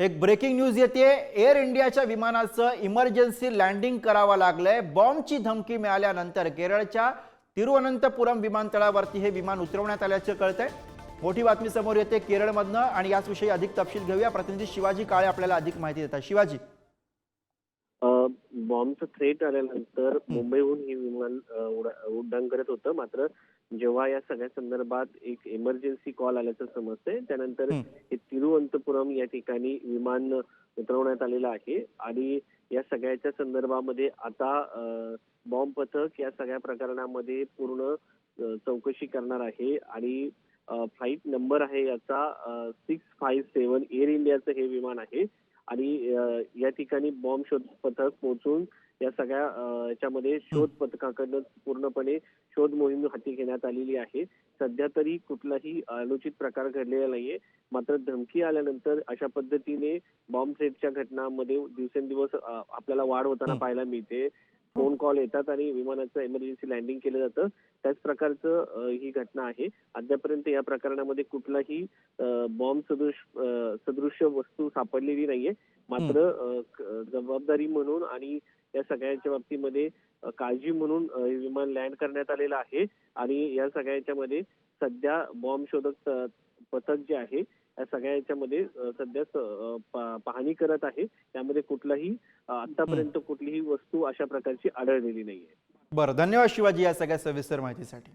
एक breaking news येते. Air इंडियाच्या विमानाचं इमर्जन्सी लँडिंग करावं लागलंय. बॉम्बची धमकी मिळाल्यानंतर केरळच्या तिरुअनंतपुरम विमानतळावरती हे विमान उतरवण्यात आल्याचं कळतंय. मोठी बातमी समोर येते केरळमधनं आणि याचविषयी अधिक तपशील घेऊया. प्रतिनिधी शिवाजी काळे आपल्याला अधिक माहिती देतात. शिवाजी. बॉम्बचं थ्रेट आल्यानंतर मुंबईहून हे विमान उड्डाण करत होतं. मात्र जेव्हा या सगळ्या संदर्भात एक इमर्जन्सी कॉल आल्याचं समजतंय त्यानंतर हं. तिरुवनंतपुरम या ठिकाणी विमान उतरवण्यात आलेलं आहे. आणि या सगळ्याच्या संदर्भामध्ये आता बॉम्ब पथक या सगळ्या प्रकरणामध्ये पूर्ण चौकशी करणार आहे. आणि फ्लाईट नंबर आहे याचा सिक्स फाईव्ह सेवन एअर इंडियाचं हे विमान आहे. आणि या ठिकाणी बॉम्ब शोध पथक पोहोचून या सगळ्या याच्यामध्ये शोध पथकाकडनं पूर्णपणे शोध मोहीम हाती घेण्यात आलेली आहे. सध्या तरी कुठलाही अनुचित प्रकार घडलेला नाहीये. मात्र धमकी आल्यानंतर अशा पद्धतीने बॉम्ब थ्रेटच्या घटनांमध्ये दिवसेंदिवस आपल्याला वाढ होताना. पाहायला मिळते. फोन कॉल येतात आणि विमानाचं इमर्जन्सी लँडिंग केलं जातं. त्याच प्रकारचं ही घटना आहे. अद्यापर्यंत या प्रकरणामध्ये कुठलाही बॉम्ब सदृश सदृश्य वस्तू सापडलेली नाहीये. मात्र जबाबदारी म्हणून आणि या सगळ्यांच्या बाबतीमध्ये काळजी म्हणून विमान लँड करण्यात आलेलं आहे. आणि या सगळ्याच्या मध्ये सध्या बॉम्ब शोधक पथक जे आहे या सगळ्या याच्यामध्ये सध्या पाहणी करत आहे. त्यामध्ये कुठलाही आतापर्यंत कुठलीही वस्तू अशा प्रकारची आढळलेली नाहीये. बरं धन्यवाद शिवाजी या सगळ्या सविस्तर माहितीसाठी.